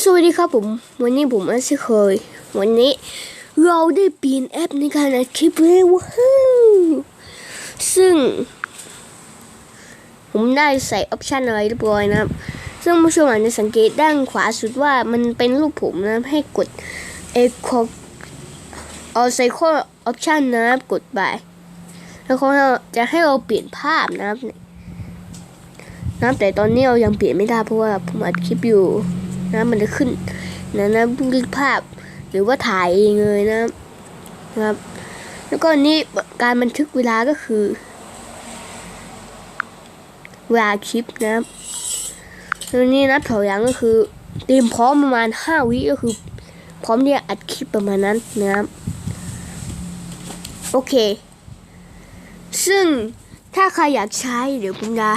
สวัสดีครับผม วันนี้ผมอาเช่เคย วันนี้เราได้เปลี่ยนแอปในการอัดคลิปเลยว้าวซึ่ง ผมได้ใส่ออปชันอะไรเรียบร้อยนะครับ ซึ่งผู้ชมอาจจะสังเกตด้านขวาสุดว่ามันเป็นรูปผมนะครับให้กด Echo เอาไซโคออปชันนะครับกดไปแล้วเขาจะให้เราเปลี่ยนภาพนะครับนะครับแต่ตอนนี้เรายังเปลี่ยนไม่ได้เพราะว่าผมอัดคลิปอยู่ นะมันจะขึ้นนะนะบันทึกภาพ หรือว่าถ่ายเองเลยนะนะครับ แล้วก็นี่การบันทึกเวลาก็คือ เวลาคลิปนะครับแล้วนี่นับถอยหลังก็คือเตรียมพร้อมประมาณห้าวิก็คือ พร้อมที่จะอัดคลิปประมาณนั้นนะครับโอเค ซึ่งถ้าใครอยากใช้เดี๋ยวผมจะ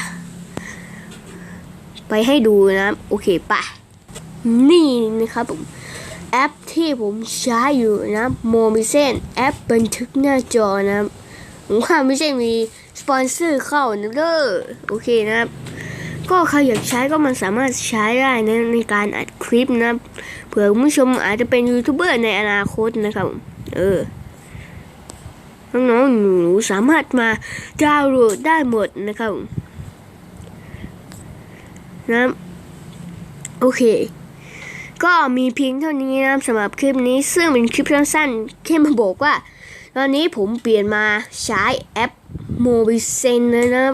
ไปให้ดูนะครับโอเคไปะ นี่นะครับผมแอปที่ผมใช้อยู่นะโมมิเซนแอปบันทึกหน้าจอนะผมว่าไม่ใช่มีสปอนเซอร์เข้านะเด้อโอเคนะครับ ก็ใครอยากใช้ก็มันสามารถใช้ได้นะในการอัดคลิปนะเผื่อคุณผู้ชมอาจจะเป็นยูทูบเบอร์ในอนาคตนะครับเออน้องๆหนูสามารถมาดาวน์โหลดได้หมดนะครับนะโอเค ก็มีเพียงเท่านี้นะครับสำหรับคลิปนี้ซึ่งเป็นคลิปสั้นๆแค่มาบอกว่า ตอนนี้ผมเปลี่ยนมาใช้แอปโมบิเซนเลยนะครับ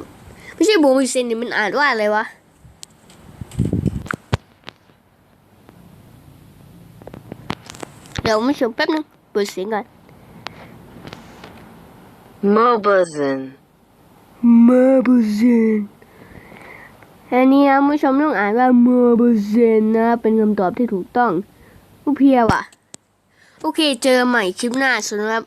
ไม่ใช่โมบิเซนนี่มันอ่านว่าอะไรวะเดี๋ยวมาชมแป๊บนึงเปิดเสียงก่อน Mobizen. โมบิเซน อันนี้นะผู้ชมต้องอ่านว่าเมบิเซนนะ เป็นคำตอบที่ถูกต้องผู้เพียวอะ โอเค เจอใหม่คลิปหน้าสำหรับ